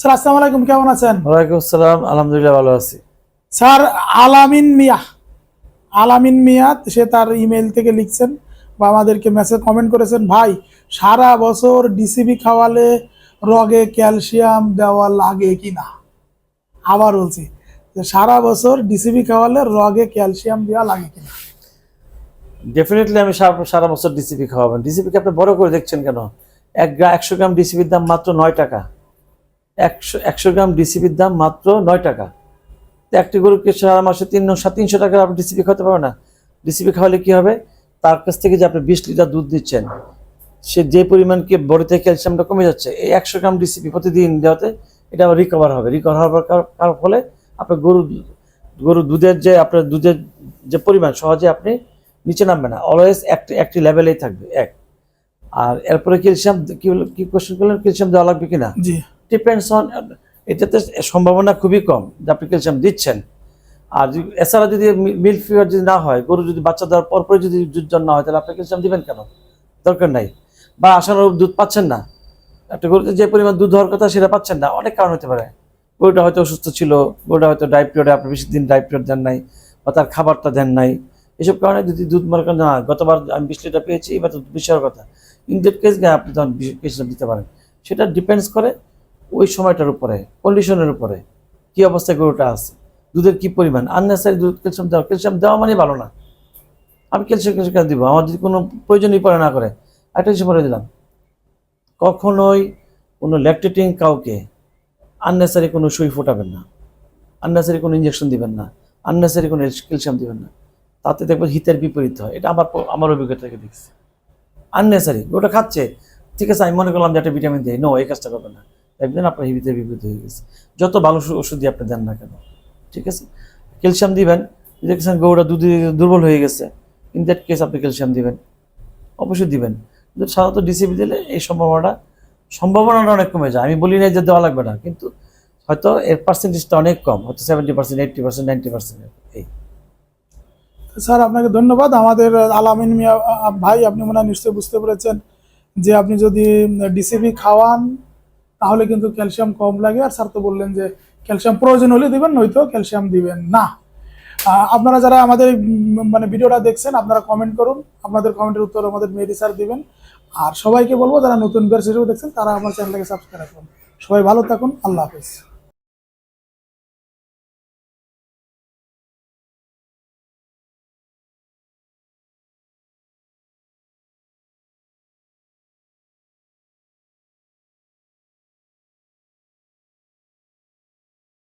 Sir আসসালামু আলাইকুম কেমন আছেন? ওয়ালাইকুম আসসালাম আলহামদুলিল্লাহ ভালো আছি। স্যার আলামিন মিয়া আলামিন মিয়া সে তার ইমেল থেকে লিখছেন বা আমাদেরকে মেসেজ কমেন্ট করেছেন ভাই সারা বছর ডিসিবি খাওয়ালে রগে ক্যালসিয়াম দেওয়া লাগে কি না আবার বলছি যে সারা বছর ডিসিবি খাওয়ালে রগে ক্যালসিয়াম দেওয়া লাগে কি না ডেফিনেটলি আমি সারা সারা বছর ডিসিপি খাওয়াবেন ডিসিপিকে আপনি বড় করে দেখছেন কেন? এক একশো গ্রাম ডিসিপির দাম মাত্র নয় টাকা। একশো একশো গ্রাম ডিসিপির দাম মাত্র নয় টাকা। তো একটি গরুকে সারা মাসে তিন সাত তিনশো টাকা আপনি ডিসিপি খাওয়াতে পারবেন না। ডিসিপি খাওয়ালে কি হবে? তার কাছ থেকে যে আপনি বিশ লিটার দুধ দিচ্ছেন, সে যে পরিমাণকে বডিতে ক্যালসিয়ামটা কমে যাচ্ছে, এই একশো গ্রাম ডিসিপি প্রতিদিন দেওয়াতে এটা আবার রিকভার হবে। রিকভার হওয়ার ফলে আপনার গরু গরু দুধের যে আপনার দুধের যে পরিমাণ সহজে আপনি নিচে নামবে না। অলওয়েজ একটি একটি লেভেলেই থাকবে, এক। আর এরপরে ক্যালসিয়াম কি কি কোশ্চেন করলেন? ক্যালসিয়াম দেওয়া লাগবে কিনা? জি। ডিপেন্ডস অন এটাতে সম্ভাবনা খুবই কম, যে আপনি ক্যালসিয়াম দিচ্ছেন। আর এছাড়া যদি মিল ফিভার যদি না হয়, গরু যদি বাচ্চা দেওয়ার পরপরে যদি দুধ জন্ম হয়, তাহলে আপনি ক্যালসিয়াম দিবেন কেন? দরকার নাই। বা আশানুরূপ দুধ পাচ্ছেন না। একটা গরুতে যে পরিমাণ দুধ হওয়ার কথা সেটা পাচ্ছেন না, অনেক কারণ হতে পারে। গরুটা হয়তো অসুস্থ ছিল, গরুটা হয়তো পিরিয়ডে আপনি বেশি দিন পিরিয়ড দেন নাই, বা তার খাবারটা দেন নাই। এসব কারণে যদি দুধ মনে করেন না, গতবার আমি বিশ লিটার পেয়েছি, এবার তো বিশ কথা। ইন দ্যাট কেস আপনি তখন ক্যালসিয়াম দিতে পারেন। সেটা ডিপেন্ডস করে ওই সময়টার উপরে কন্ডিশনের উপরে। কি অবস্থায় গরুটা আছে? দুধের কি পরিমাণ? আননেসারি দুধ ক্যালসিয়াম দেওয়া ক্যালসিয়াম দেওয়া মানে ভালো না। আমি ক্যালসিয়াম ক্যালসিয়াম দিব? আমার যদি কোনো প্রয়োজনই পড়ে না করে। একটা কিছু বলে দিলাম। কখনোই কোনো ল্যাকটেটিং কাউকে আননেসারি কোনো সুই ফোটাবেন না। আননেসারি কোনো ইঞ্জেকশন দিবেন না। আননেসারি কোনো ক্যালসিয়াম দিবেন না। তাতে দেখবেন হিতের বিপরীত হয়। এটা আমার আমার অভিজ্ঞতা থেকে দেখছি। আননেসারি ওটা খাচ্ছে। ঠিক আছে, আমি মনে করলাম যে একটা ভিটামিন দিই। নো এই কাজটা করবেন না। দেখবেন আপনার হিবিতের বিপরীত হয়ে গেছে। যত ভালো ওষুধ- দিয়ে আপনি দেন না কেন? ঠিক আছে? ক্যালসিয়াম দিবেন দেখছেন গরুটা দুধ দুর্বল হয়ে গেছে, ইন দ্যাট কেস আপনি ক্যালসিয়াম দিবেন। অবশ্যই দিবেন। কিন্তু সাধারণত ডিসিবি দিলে এই সম্ভাবনাটা সম্ভাবনাটা অনেক কমে যায়। আমি বলি না যে দেওয়া লাগবে না, কিন্তু হয়তো এর পার্সেন্টেজটা অনেক কম, হয়তো seventy percent eighty percent ninety percent এই। স্যার, আপনাকে ধন্যবাদ। আমাদের আলামিন মিয়া ভাই, আপনি মনে হয় নিশ্চয়ই বুঝতে পেরেছেন যে আপনি যদি ডিসিবি খাওয়ান তাহলে কিন্তু ক্যালসিয়াম কম লাগে। আর স্যার তো বললেন যে ক্যালসিয়াম প্রয়োজন হলে দিবেন, নয়তো ক্যালসিয়াম দিবেন না। আপনারা যারা আমাদের মানে ভিডিওটা দেখছেন, আপনারা কমেন্ট করুন। আপনাদের কমেন্টের উত্তর আমাদের মেডি স্যার দিবেন। আর সবাইকে বলব, যারা নতুন বের হিসেবে দেখছেন, তারা আমার চ্যানেলটাকে সাবস্ক্রাইব করুন। সবাই ভালো থাকুন, আল্লাহ হাফিজ।